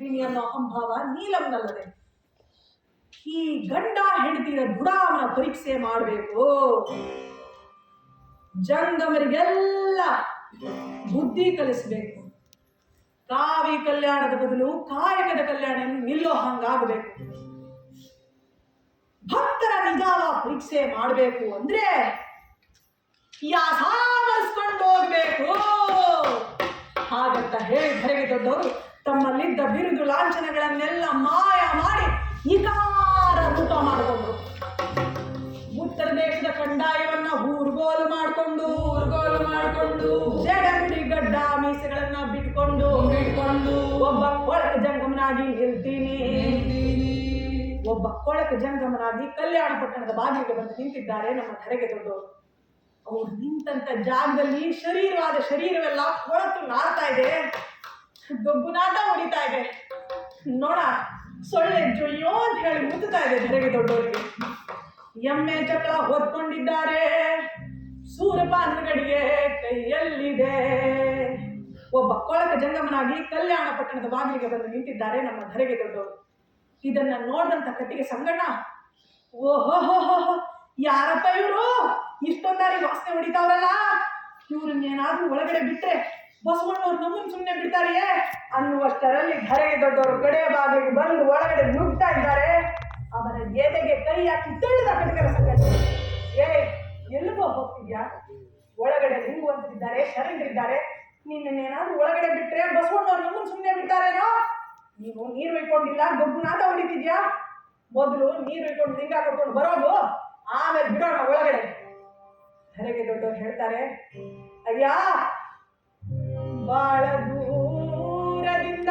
ನೀನಿ ಅನ್ನೋ ಅಹಂಭಾವ ನೀಲಂನಲ್ಲದೆ ಈ ಗಂಡ ಹೆಂಡತಿಯ ದುಡಾವನ ಪರೀಕ್ಷೆ ಮಾಡಬೇಕು. ಜಂಗಮರಿಗೆಲ್ಲ ಬುದ್ಧಿ ಕಲಿಸಬೇಕು. ಕಾವಿ ಕಲ್ಯಾಣದ ಬದಲು ಕಾಯಕದ ಕಲ್ಯಾಣ ನಿಲ್ಲೋ ಹಂಗಾಗಬೇಕು. ಭಕ್ತರ ನಿಜಾವ ಪರೀಕ್ಷೆ ಮಾಡಬೇಕು ಅಂದ್ರೆ ಯಾಸಾಮರಿಸ್ಕೊಂಡು ಹೋಗ್ಬೇಕು. ಹಾಗಂತ ಹೇಳಿ ಹೊರಗೆ ದೊಡ್ಡವರು ತಮ್ಮಲ್ಲಿದ್ದ ಬಿರುದು ಲಾಂಛನಗಳನ್ನೆಲ್ಲ ಮಾಯ ಮಾಡಿ ಇಕಾರ ರೂಪ ಮಾಡಿಕೊಂಡ್ರು. ಉತ್ತರ ದೇಶದ ಕಂದಾಯವನ್ನ ಊರ್ಗೋಲು ಮಾಡಿಕೊಂಡು ಊರ್ಗೋಲು ಮಾಡಿಕೊಂಡು, ಜಡಗುಡಿ ಗಡ್ಡ ಮೀಸೆಗಳನ್ನ ಬಿಟ್ಕೊಂಡು ಬಿಟ್ಕೊಂಡು ಒಬ್ಬ ಕೊಳಕ ಜಂಗಮನಾಗಿ ನಿಲ್ತೀನಿ. ಒಬ್ಬ ಕೊಳಕ ಜಂಗಮನಾಗಿ ಕಲ್ಯಾಣ ಪಟ್ಟಣದ ಬಾಗಿಲಿಗೆ ಬಂದು ನಿಂತಿದ್ದಾರೆ ನಮ್ಮ ಕರೆಗೆ ದೊಡ್ಡವರು. ಅವ್ರು ನಿಂತಂತ ಜಾಗದಲ್ಲಿ ಶರೀರವಾದ ಶರೀರವೆಲ್ಲ ಕೊಳತು ನಾಡ್ತಾ ಇದೆ. ಗಬ್ಬುನಾಟ ಹೊಡಿತಾ ಇದೆ. ನೋಡ, ಸೊಳ್ಳೆ ಜೊಯ್ಯೋ ಅಂತ ಹೇಳಿ ಮುತ್ತಾ ಇದೆ ಧರೆಗೆ ದೊಡ್ಡವರಿಗೆ. ಎಮ್ಮೆ ಚಕ್ರ ಹೊತ್ಕೊಂಡಿದ್ದಾರೆ. ಸೂರ್ಯಪಾನ ಗಡಿಗೆ ಕೈಯಲ್ಲಿದೆ. ಒಬ್ಬ ಕೊಳಕ ಜಂಗಮನಾಗಿ ಕಲ್ಯಾಣ ಪಟ್ಟಣದ ಬಾಗಿಲಿಗೆ ಬಂದು ನಿಂತಿದ್ದಾರೆ ನಮ್ಮ ಧರೆಗೆ ದೊಡ್ಡವರು. ಇದನ್ನ ನೋಡಿದಂತ ಕಟ್ಟಿಗೆ ಸಂಗಣ್ಣ ಓಹೋ ಯಾರಪ್ಪ ಇವರು? ಇಷ್ಟೊಂದಾರಿ ವಾಸನೆ ಹೊಡಿತಾವ್ರಲ್ಲ? ಇವ್ರನ್ನೇನಾದ್ರೂ ಒಳಗಡೆ ಬಿಟ್ರೆ ಬಸವಣ್ಣವ್ರು ನಮ್ಮನ್ನು ಸುಮ್ಮನೆ ಬಿಡ್ತಾರೆಯೇ? ಅನ್ನುವಷ್ಟರಲ್ಲಿ ಧರೆಗೆ ದೊಡ್ಡವರು ಕಡೆಯ ಬಾಗಿಲಿಗೆ ಬಂದು ಒಳಗಡೆ ನುಗ್ತಾ ಇದ್ದಾರೆ. ಅವರ ಎದೆಗೆ ಕೈ ಹಾಕಿ ತಳ್ಳಿದ ಕಟಕರ ಏ, ಎಲ್ಲಿಗೋ ಹೋಗ್ತಿದ್ಯಾ? ಒಳಗಡೆ ನಿಂಗುವಂತಿದ್ದಾರೆ ಶರಣರಿದ್ದಾರೆ. ನಿನ್ನೇನಾದ್ರೂ ಒಳಗಡೆ ಬಿಟ್ರೆ ಬಸವಣ್ಣವ್ರು ನಮ್ಮನ್ನು ಸುಮ್ಮನೆ ಬಿಡ್ತಾರೇನೋ? ನೀವು ನೀರು ಇಟ್ಕೊಂಡಿಲ್ಲ ಗೊಬ್ಬು ನಾಟ ಹೊಡಿತಿದ್ಯಾ? ಮೊದಲು ನೀರು ಇಟ್ಕೊಂಡು ಲಿಂಗ ಕೊಟ್ಕೊಂಡು ಬರೋದು, ಆಮೇಲೆ ಬಿಡೋಣ ಒಳಗಡೆ. ಧರೆಗೆ ದೊಡ್ಡವ್ರು ಹೇಳ್ತಾರೆ, ಅಯ್ಯ ಬಾಳ ದೂರದಿಂದ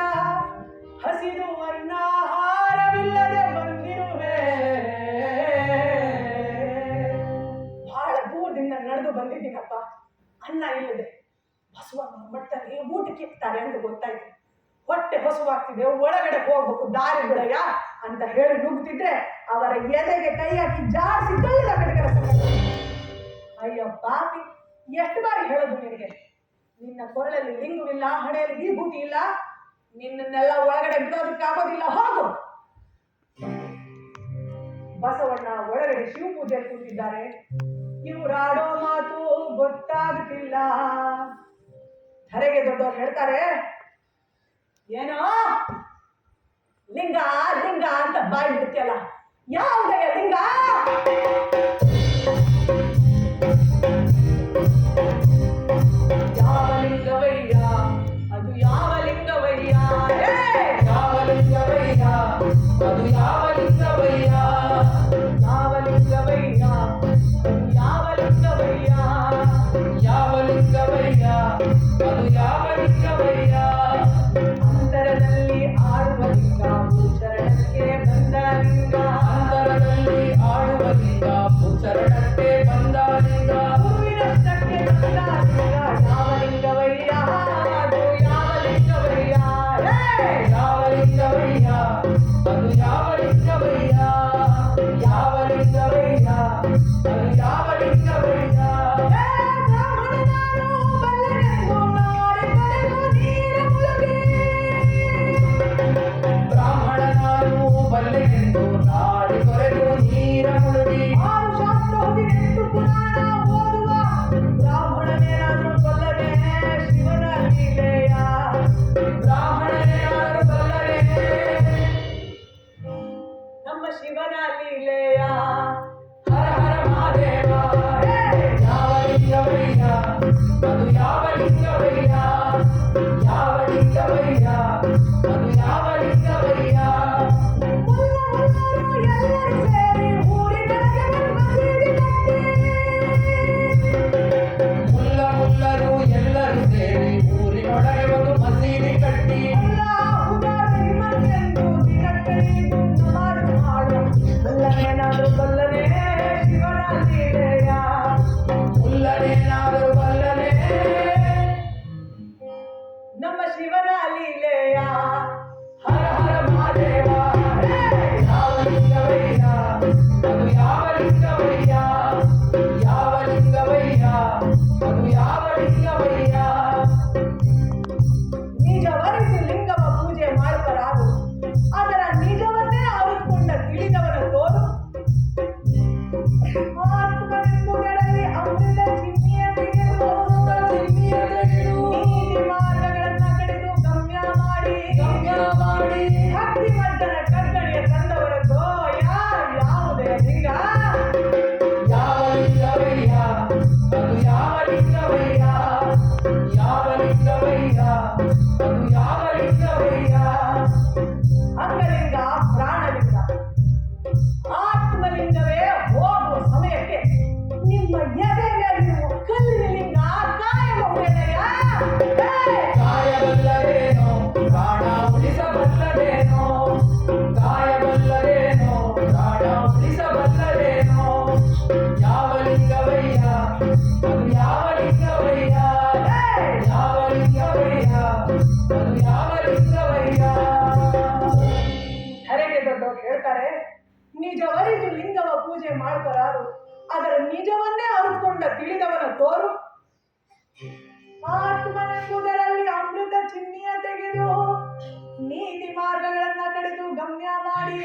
ಹಸಿರು ವರ್ಣಾಹಾರವಿಲ್ಲದೆ ಬಂದಿರುವೆ. ಬಹಳ ದೂರದಿಂದ ನಡೆದು ಬಂದಿದ್ದೀನಪ್ಪ. ಅನ್ನ ಇಲ್ಲದೆ ಬಸವಣ್ಣ ಮಟ್ಟಲ್ಲಿ ಊಟಕ್ಕೆ ಇರ್ತಾರೆ ಅಂತ ಗೊತ್ತಾಯ್ತು. ಹೊಟ್ಟೆ ಹಸುವಾಗ್ತಿದೆ, ಒಳಗಡೆ ಹೋಗ್ಬೇಕು, ದಾರಿ ಬಿಡಯ್ಯ ಅಂತ ಹೇಳಿ ನುಗ್ತಿದ್ರೆ ಅವರ ಎದೆಗೆ ಕೈ ಹಾಕಿ ಜಾಸ್ತಿ ತಳ್ಳಿದ ಕಡೆಗರ ಅಯ್ಯೋ ಪಾಪಿ, ಎಷ್ಟು ಬಾರಿ ಹೇಳೋದು ನಿನಗೆ? ನಿನ್ನ ಕೊರಳಲ್ಲಿ ಲಿಂಗವಿಲ್ಲ, ಹಣೆಯಲ್ಲಿ ವಿಭೂತಿ ಇಲ್ಲ, ನಿನ್ನನ್ನೆಲ್ಲ ಒಳಗಡೆ ಬಿಡೋದಕ್ಕೆ ಆಗೋದಿಲ್ಲ, ಹೋಗು. ಬಸವಣ್ಣ ಒಳಗಡೆ ಶಿವಪೂಜೆ ಕೂತಿದ್ದಾರೆ. ಇವರಾಡೋ ಮಾತು ಗೊತ್ತಾಗುತ್ತಿಲ್ಲ. ಧರೆಗೆ ದೊಡ್ಡವ್ರು ಹೇಳ್ತಾರೆ, ಏನೋ? ಲಿಂಗ ಲಿಂಗ ಅಂತ ಬಾಯಿ ಬಿಡ್ತಿಯಲ್ಲ ಯಾವುದಯ್ಯ ಲಿಂಗ? ಪೂಜೆ ಮಾಡ್ಬಾರು ಅದರ ನಿಜವನ್ನೇ ಅರಿತುಕೊಂಡ ತಿಳಿದವನ ತೋರು. ಆತ್ಮನೆಂಬುದರಲ್ಲಿ ಅಮೃತ ಚಿಹ್ನೆಯ ತೆಗೆದು ನೀತಿ ಮಾರ್ಗಗಳನ್ನ ಕಡಿದು ಗಮ್ಯ ಮಾಡಿ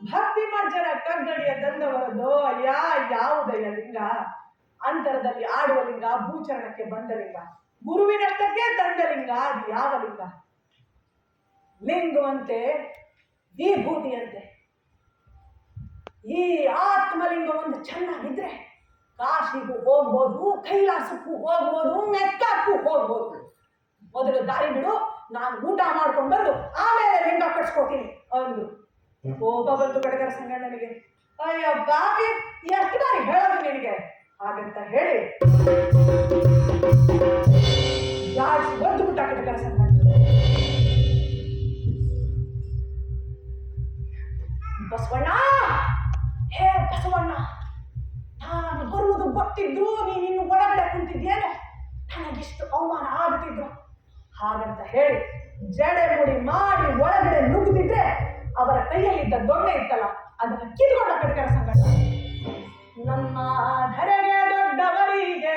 ಭಕ್ತಿ ಮಜ್ಜನ ಕಗ್ಗಡಿಯ ತಂದವರದು ಯಾ ಯಾವುದಯ್ಯ ಲಿಂಗ? ಅಂತರದಲ್ಲಿ ಆಡುವ ಲಿಂಗ, ಭೂಚರಣಕ್ಕೆ ಬಂದ ಲಿಂಗ, ಗುರುವಿನಷ್ಟಕ್ಕೆ ತಂದ ಲಿಂಗ, ಅದು ಯಾವ ಲಿಂಗ? ಲಿಂಗವಂತೆ ವಿಭೂತಿಯಂತೆ. ಈ ಆತ್ಮಲಿಂಗ ಒಂದು ಚೆನ್ನಾಗಿದ್ರೆ ಕಾಶಿಗೂ ಹೋಗ್ಬೋದು, ಕೈಲಾಸಕ್ಕೂ ಹೋಗ್ಬೋದು, ಮೆಕ್ಕಕ್ಕೂ ಹೋಗ್ಬೋದು. ಮೊದಲು ದಾರಿ ಬಿಡು, ನಾನು ಊಟ ಮಾಡ್ಕೊಂಡು ಬಂದು ಆಮೇಲೆ ಲಿಂಗ ಕಟ್ಸ್ಕೊತೀನಿ ಅಂದ್ರು. ಕೋಪ ಬಂತು ಕಡೆಗರ ಸಂಗಣ್ಣನಿಗೆ ಅಯ್ಯೋ ಬಾಬಿ ಎಷ್ಟು ಬಾರಿ ಹೇಳೋದು ನಿನಗೆ? ಹಾಗಂತ ಹೇಳಿ. ಗೊತ್ತಿದ್ರು ನೀನು ಇನ್ನು ಒಳಗಡೆ ನನಗೆ ನನಗಿಷ್ಟು ಅವಮಾನ ಆಗುತ್ತಿದ್ರು ಹಾಗಂತ ಹೇಳಿ ಜಡೆ ಮುಡಿ ಮಾಡಿ ಒಳಗಡೆ ನುಗ್ಗಿದ್ರೆ ಅವರ ಕೈಯಲ್ಲಿದ್ದ ದೊಣ್ಣೆ ಇತ್ತಲ್ಲ, ಅದನ್ನು ಕಿತ್ಕೊಂಡ ಕಟ್ಕರ ಸಂಗಡ ನಮ್ಮ ಧರೆಗೆ ದೊಡ್ಡವರಿಗೆ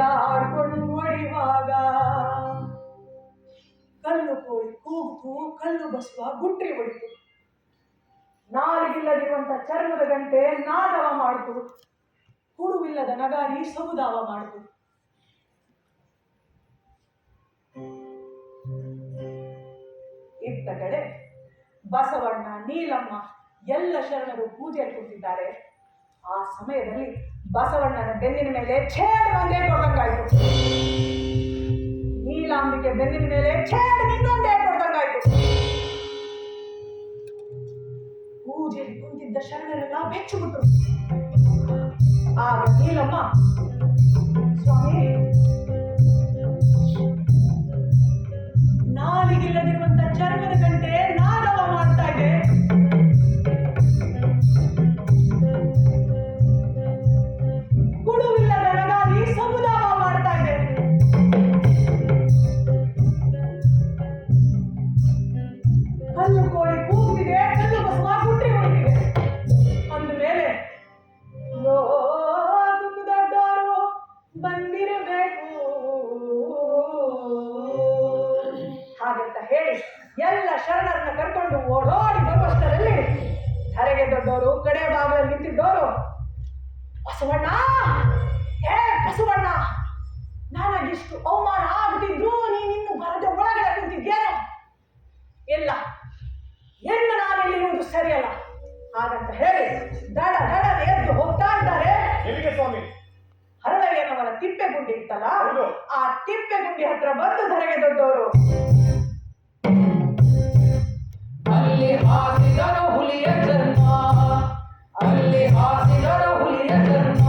ಎಳೆಗಾಡ್ಕೊಂಡು ಹೊಡಿವಾಗ ಕಲ್ಲು ಕೋಳಿ ಕೂಗ್ತು, ಕಲ್ಲು ಬಸುವ ಗುಟ್ರಿ ಹೊಡಿತು. ನಾಲಿಗಿಲ್ಲದಿರುವಂತ ಚರ್ಮದ ಗಂಟೆ ನಾದವ ಮಾಡಿತು. ಹುಡುವಿಲ್ಲದ ನಗಾರಿ ಸಮುದಾವ ಮಾಡಿತು. ಇತ್ತ ಕಡೆ ಬಸವಣ್ಣ, ನೀಲಮ್ಮ ಎಲ್ಲ ಶರಣರು ಪೂಜೆಯಲ್ಲಿ ಕೂತಿದ್ದಾರೆ ಆ ಸಮಯದಲ್ಲಿ ಬಸವಣ್ಣನ ಬೆನ್ನಿನ ಮೇಲೆ ಛೇಡ್ ಒಂದೇ ಕೊಡ್ದಂಗಾಯ್ತು ನೀಲಾಂಬಿಕೆ ಬೆನ್ನಿನ ಮೇಲೆ ಛೇಡ್ ಇನ್ನೊಂದೇ ಕೊಡ್ದಂಗಾಯ್ತು ಪೂಜೆಯಲ್ಲಿ ಕುಂತಿದ್ದ ಶರಣರೆಲ್ಲ ಬೆಚ್ಚುಬಿಟ್ರು ಆಗ ನೀಲಮ್ಮ ಸ್ವಾಮಿ ನಾಲಿಗಿಲ್ಲದಿರುವಂತ ಚರ್ಮದ ಗಂಟೆ ಗುಂಡಿ ಇತ್ತಲ್ಲ ಆ ತಿಪ್ಪೆ ಗುಂಡಿ ಹತ್ರ ಬಂದು ಧರೆಗೆ ದೊಡ್ಡವರು. ಅಲ್ಲಿ ಹಾಸಿದರು ಹುಲಿಯ ಜನ್ಮ ಅಲ್ಲಿ ಹಾಸಿದರು ಹುಲಿಯ ಚರ್ಮ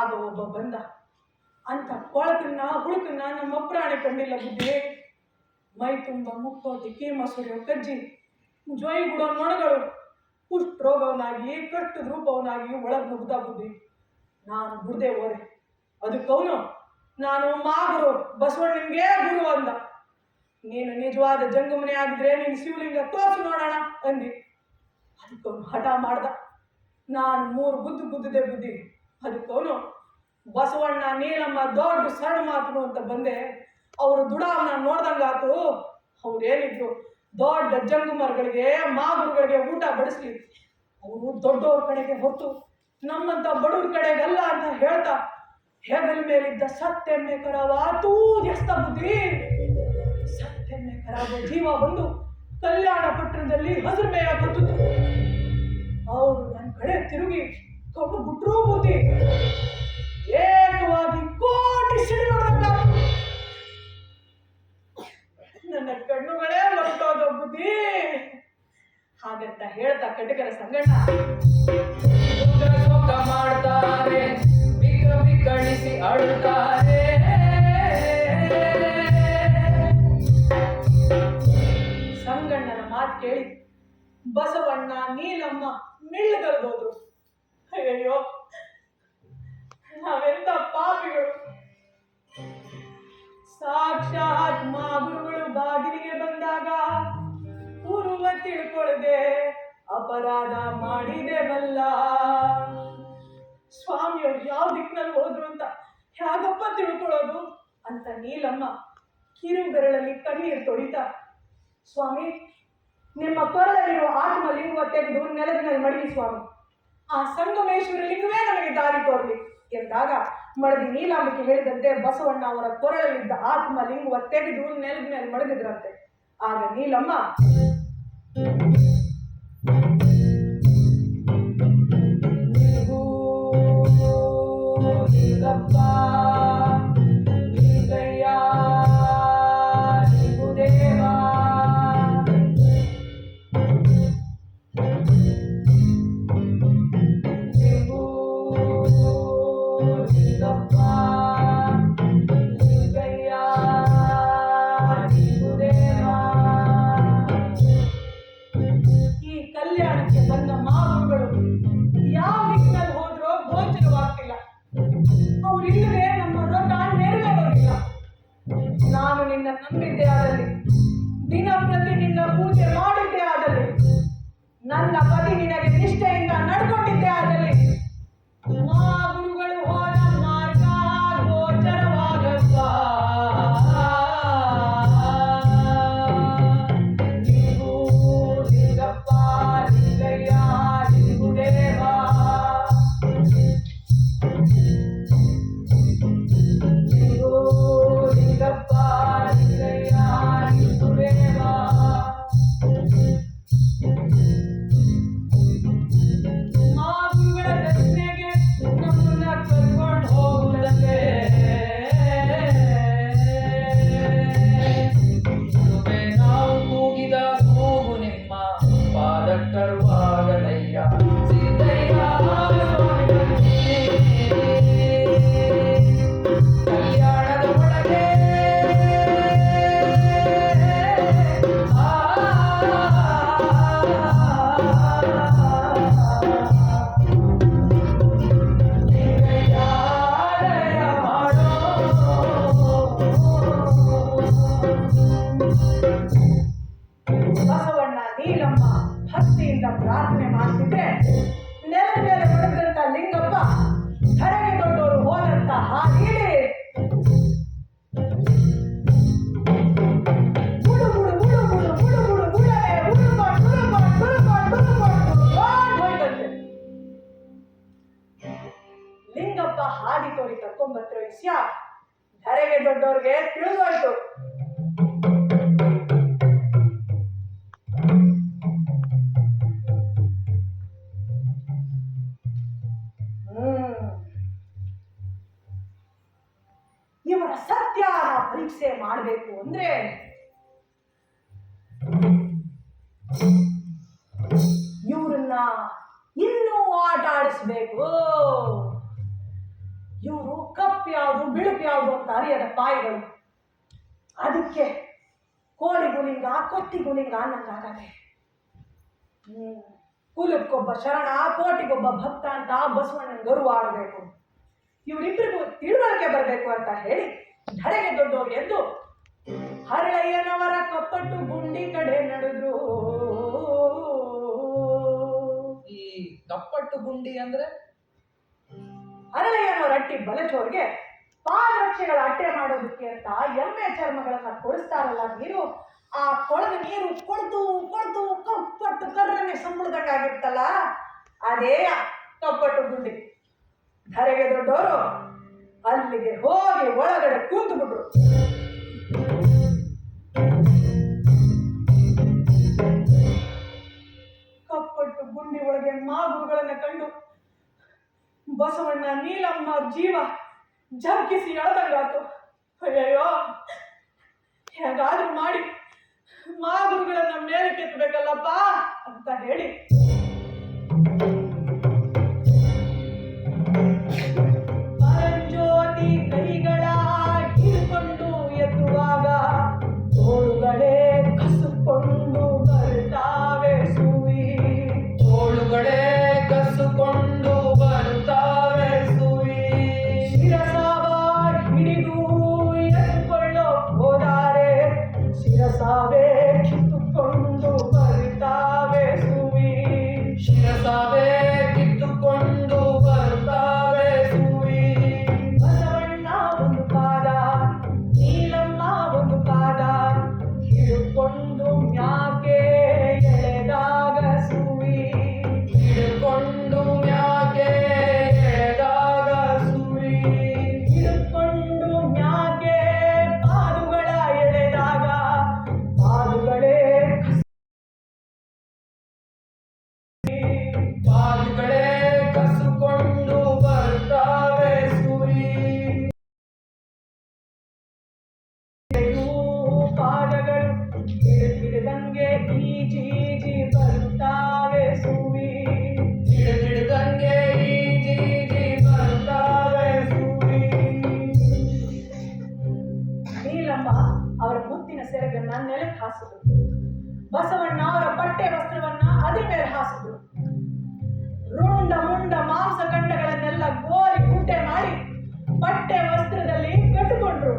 ಆಗ ಒಬ್ಬ ಬಂದ. ಅಂತ ಕೊಳಕನ್ನ, ಹುಳುಕನ್ನ ನಮ್ಮ ಪ್ರಾಣಿ ಕಂಡಿಲ್ಲ ಬುದ್ಧಿ ಮೈ ತುಂಬ ಮುಕ್ಕೋತಿ ಕೀಮ ಸುರಿಯೋ ಕಜ್ಜಿ ಜೊಯ್ ಗುಡೋ ನೊಣಗಳು ಕುಷ್ಠರೋಗವನಾಗಿ ಕಷ್ಟ ರೂಪವನಾಗಿ ಒಳಗೆ ಮುಗ್ದ ಬುದ್ಧಿ ನಾನು ಬುಡ್ದೆ ಹೋದೆ. ಅದಕ್ಕವನು ನಾನು ಮಾಗುರು ಬಸವಣ್ಣನಿಗೆ ಗುರು ಅಂದ. ನೀನು ನಿಜವಾದ ಜಂಗಮನೆ ಆಗಿದ್ರೆ ನೀನು ಶಿವಲಿಂಗ ತೋರಿಸಿ ನೋಡೋಣ ಅಂದಿ. ಅದಕ್ಕವನು ಹಠ ಮಾಡ್ದ. ನಾನು ಮೂರು ಬುದ್ಧಿ ಬುದ್ಧಿದೆ ಬುದ್ಧಿ ಅದಕ್ಕವನು ಬಸವಣ್ಣ ನೀಲಮ್ಮ ದೊಡ್ಡ ಸಣ್ಣ ಮಾತನು ಅಂತ ಬಂದೆ. ಅವರು ದುಡಾವನ್ನ ನೋಡ್ದಂಗಾತು ಅವ್ರು ಏನಿದ್ರು ದೊಡ್ಡ ಜಂಗುಮರ್ಗಳಿಗೆ, ಮಾಗುರುಗಳಿಗೆ ಊಟ ಬಡಿಸ್ಲಿ. ಅವರು ದೊಡ್ಡವ್ರ ಕಡೆಗೆ ಹೊತ್ತು ನಮ್ಮಂತ ಬಡವ್ರ ಕಡೆಗಲ್ಲ ಅಂತ ಹೇಳ್ತಾ, ಹೆಗಲ ಮೇಲಿದ್ದ ಸತ್ತೆಮ್ಮೆ ಕರವಾತೂ ಎಸ್ತ ಬುದ್ಧಿ. ಸತ್ತೆಮ್ಮೆ ಕರಾವ ಜೀವ ಬಂದು ಕಲ್ಯಾಣ ಪಟ್ಟಣದಲ್ಲಿ ಹಸಿರು ಮೇಯ ಅವರು ನನ್ನ ಕಡೆ ತಿರುಗಿ ಕಣ್ಣು ಬಿಟ್ರೂ ಬುದ್ಧಿ ಏಕವಾಗಿ ಕೋಟಿ ಸಿಡಿದೊಡೆದ ನನ್ನ ಕಣ್ಣುಗಳೇ ಮರೆತೋದ ಬುದ್ಧಿ. ಹಾಗಂತ ಹೇಳ್ತಾ ಕಟಕರ ಸಂಗಣ್ಣ. ಮಾಡ್ತಾರೆ ಬಿಕ್ಕ ಬಿಕ್ಕಳಿಸಿ ಅಳುತ್ತಾರೆ. ಸಂಗಣ್ಣನ ಮಾತು ಕೇಳಿ ಬಸವಣ್ಣ ನೀಲಮ್ಮ ಮಿಳ್ಳಗಲ್ಬೋದ್ರು ಅಯ್ಯಯ್ಯೋ ನಾವೆಂತ ಪಾಪಿಗಳು. ಸಾಕ್ಷಾತ್ ಮಾಗುರುಗಳು ಬಾಗಿಲಿಗೆ ಬಂದಾಗ ಪೂರ್ವ ತಿಳ್ಕೊಳ್ದೆ, ಅಪರಾಧ ಮಾಡಿದೆ ಬಲ್ಲ ಸ್ವಾಮಿಯವ್ರು ಯಾವ ದಿಕ್ಕಿನಲ್ಲಿ ಹೋದ್ರು ಅಂತ ಹೇಗಪ್ಪ ತಿಳ್ಕೊಳ್ಳೋದು ಅಂತ ನೀಲಮ್ಮ ಕಿರುಬೆರಳಲ್ಲಿ ಕಣ್ಣೀರು ತೊಳಿತಾ, ಸ್ವಾಮಿ, ನಿಮ್ಮ ಕೊರಳಲ್ಲಿರುವ ಆತ್ಮಲಿಂಗ ತೆಗೆದು ನೆಲದ ಮೇಲೆ ಮಡಗಿ ಸ್ವಾಮಿ. ಆ ಸಂಗಮೇಶ್ವರ ಲಿಂಗವೇ ನಮಗೆ ದಾರಿ ತೋರಲಿ? ಎಂದಾಗ ಮಡದಿ ನೀಲಾಂಬಿಕೆ ಹೇಳಿದಂತೆ ಬಸವಣ್ಣ ಅವರ ಕೊರಳಲ್ಲಿದ್ದ ಆತ್ಮ ಲಿಂಗುವ ತೆಗೆದು ನೆಲದ ಮೇಲೆ ಮಡಗಿದ್ರಂತೆ. ಆಗ ನೀಲಮ್ಮ का प्रार्थना मांगते थे ಇವ್ರನ್ನ ಇನ್ನೂ ಆಟ ಆಡಿಸ್ಬೇಕು ಇವರು ಕಪ್ ಯಾವುದು, ಬಿಳುಪು ಯಾವುದು ಅಂತ ಅರಿಯದ ಪಾಯಿಗಳು. ಅದಕ್ಕೆ ಕೋಳಿ ಗುಲಿಂಗ, ಕೊತ್ತಿ ಗುಲಿಂಗ ಆಗದೆ ಕುಲಕ್ಕೊಬ್ಬ ಶರಣ, ಕೋಟಿಗೊಬ್ಬ, ಭಕ್ತ ಅಂತ ಬಸವಣ್ಣನ ಗೌರವ ಆಗಬೇಕು ಇವರಿಬ್ಬರಿಗೂ ತಿಳುವಳಿಕೆ ಬರಬೇಕು ಅಂತ ಹೇಳಿ ಧರೆಗೆ ದೊಡ್ಡೋಗಿ ಎದ್ದು ಹರಳಯ್ಯನವರ ಕಪ್ಪಟ್ಟು ಗುಂಡಿ ಕಡೆ ನಡೆದ್ರು. ಈ ಕಪ್ಪಟ್ಟು ಗುಂಡಿ ಅಂದ್ರೆ ಹರಳಯ್ಯನವರ ಅಟ್ಟಿ ಬಲಚೋರ್ಗೆ ಪಾದರಕ್ಷೆಗಳ ಅಟ್ಟೆ ಮಾಡೋದಕ್ಕೆ ಅಂತ ಎಮ್ಮೆ ಚರ್ಮಗಳನ್ನ ಕೊಡಿಸ್ತಾರಲ್ಲ ನೀರು ಆ ಕೊಳದ ನೀರು ಕೊಳ್ತು ಕೊಳ್ತು ಕಪ್ಪಟ್ಟು ಕರ್ರನೆ ಸಂಬಳದಂಗಾಗಿರ್ತಲ್ಲ ಅದೇ ಕಪ್ಪಟ್ಟು ಗುಂಡಿ. ಧರೆಗೆ ದೊಡ್ಡವರು ಅಲ್ಲಿಗೆ ಹೋಗಿ ಒಳಗಡೆ ಕೂತು ಬಿಟ್ರು ಒಳಗೆ ಕಂಡು ಬಸವಣ್ಣ ನೀಲಮ್ಮ ಜೀವ ಜರ್ಕಿಸಿ ಎಳೆದಂಗಾತು ಅಯ್ಯಯ್ಯೋ, ಹೇಗಾದ್ರೂ ಮಾಡಿ ಮಾಗುರುಗಳನ್ನ ಮೇಲೆ ಕೆತ್ತಬೇಕಲ್ಲಪ್ಪ ಅಂತ ಹೇಳಿ. saber que tu quando vai ಹಾಸಿದ್ರು Basavanna ಅವರ ಬಟ್ಟೆ ವಸ್ತ್ರವನ್ನ ಅದ್ರ ಮೇಲೆ ಹಾಸಿದ್ರು ರುಂಡ ಮುಂಡ ಮಾಂಸ ಖಂಡಗಳನ್ನೆಲ್ಲ ಗೋರಿ ಗುಡ್ಡೆ ಮಾಡಿ ಬಟ್ಟೆ ವಸ್ತ್ರದಲ್ಲಿ ಕಟ್ಟಿಕೊಂಡ್ರು.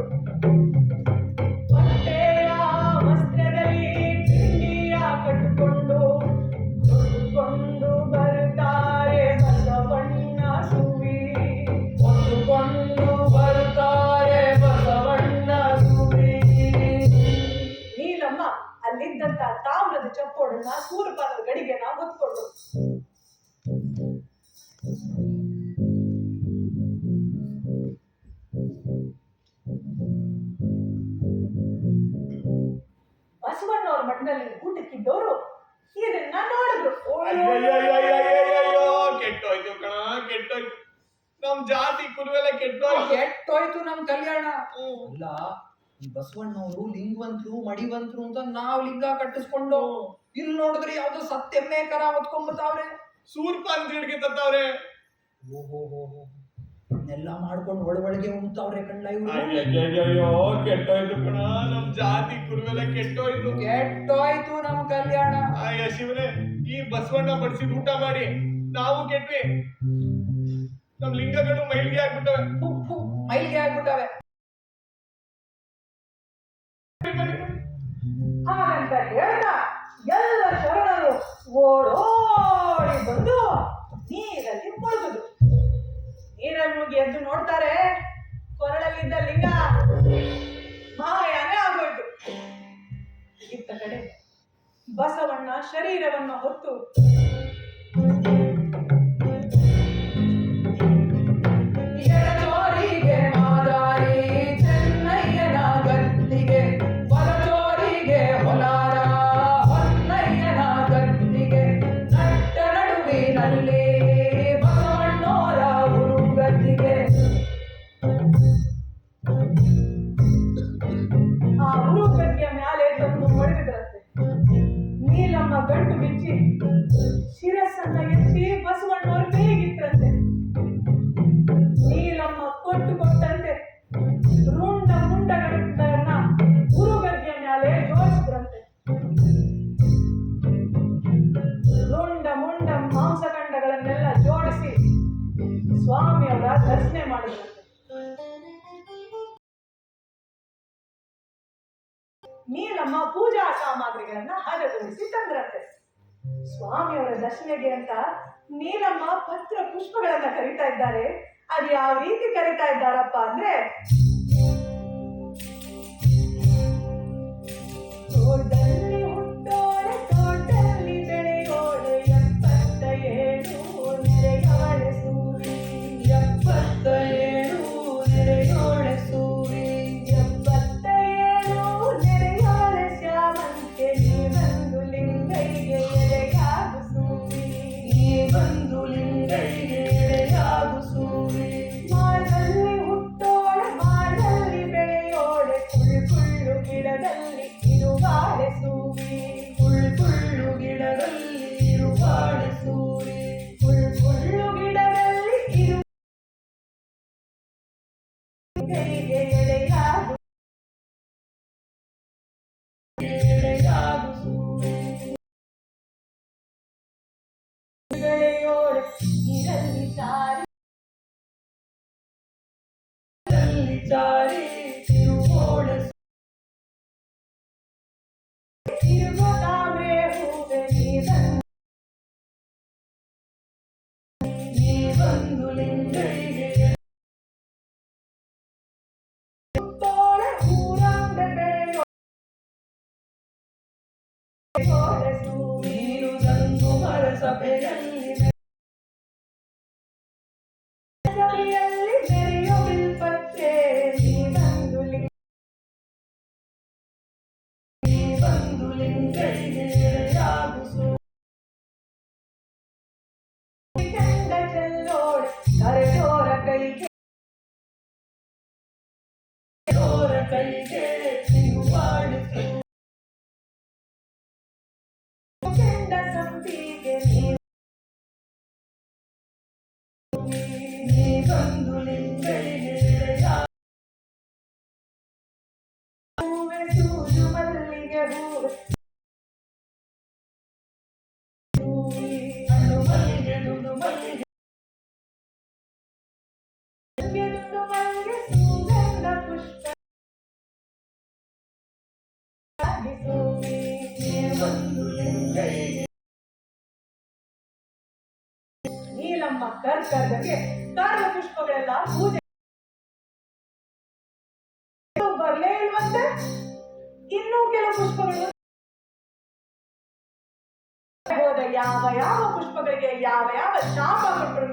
ಮಠದಲ್ಲಿ ಊಟಕ್ಕಿದ್ದವರು ಇದನ್ನ ನೋಡಿದ್ರು. ಕೆಟ್ಟೋಯ್ತು ಕಣ ಕೆಟ್ಟೋಯ್ತು. ನಮ್ ಜಾತಿ ಕುಲವೆಲ್ಲ ಕೆಟ್ಟೋಯ್ತು. ಕೆಟ್ಟೋಯ್ತು ನಮ್ ಕಲ್ಯಾಣ. ಇಲ್ಲ ಈ ಬಸವಣ್ಣವರು ಲಿಂಗವಂತರು ಮಡಿವಂತರು ಅಂತ ನಾವ್ ಲಿಂಗ ಕಟ್ಟಿಸ್ಕೊಂಡು ಇಲ್ಲಿ ನೋಡಿದ್ರೆ ಯಾವ್ದೋ ಸತ್ಯಮ್ಮೆ ಕರ ಹೊತ್ಕೊಂಬತ್ತಾವ್ರೆ ಸೂರ್ಪ ಅಂತ ಹಿಡ್ಗೆ ತತ್ತವ್ರೆ ಓಹೋ. ಮಾಡ್ಕೊಂಡು ಒಳಗೊಳಗೆ ಉಣ್ತಾವ್ರೆ ಕಣ್ಣ ಅಯ್ಯಯ್ಯಯ್ಯೋ ಕೆಟ್ಟೋಯ್ತು ಕಣ. ನಮ್ ಜಾತಿ ಕುರುವೆಲ್ಲ ಕೆಟ್ಟೋಯ್ತು. ಕೆಟ್ಟೋಯ್ತು ನಮ್ ಕಲ್ಯಾಣ. ಅಯ್ಯ ಶಿವನೇ ಈ ಬಸವಣ್ಣ ಬಡಿಸಿ ಊಟ ಮಾಡಿ. ನಾವು ಕೆಟ್ವಿ. ನಮ್ ಲಿಂಗಗಳು ಮೈಲಿಗೆ ಆಗ್ಬಿಟ್ಟವೆ. ಮೈಲಿಗೆ ಆಗ್ಬಿಟ್ಟವೆ. ಹಾಗಂತ ಹೇಳ್ತಾ ಎಲ್ಲ ಶರಣರು ಓಡೋಡಿ ಎದ್ದು ನೋಡ್ತಾರೆ ಕೊರಳಲ್ಲಿದ್ದ ಲಿಂಗ ಮಾಯಾನೇ ಆಗೋಯ್ತು. ಇತ್ತ ಕಡೆ ಬಸವಣ್ಣ ಶರೀರವನ್ನು ಹೊತ್ತು ದರ್ಶನೆಗೆ ಅಂತ ನೀಲಮ್ಮ ಪತ್ರ ಪುಷ್ಪಗಳನ್ನ ಕರಿತಾ ಇದ್ದಾರೆ. ಅದು ಯಾವ ರೀತಿ ಕರಿತಾ ಇದ್ದಾರಪ್ಪ ಅಂದ್ರೆ la. ಕರ್ಕರ್ಗಗೆ ಕರ್ಗ ಪುಷ್ಪಗಳೆಲ್ಲ ಪೂಜೆ ಬರಲೇ ಇಲ್ವಂತೆ ಇನ್ನೂ ಕೆಲವು ಪುಷ್ಪಗಳು. ಹೋದ ಯಾವ ಯಾವ ಪುಷ್ಪಗಳಿಗೆ ಯಾವ ಯಾವ ಶಾಪ ಕೊಟ್ಟರು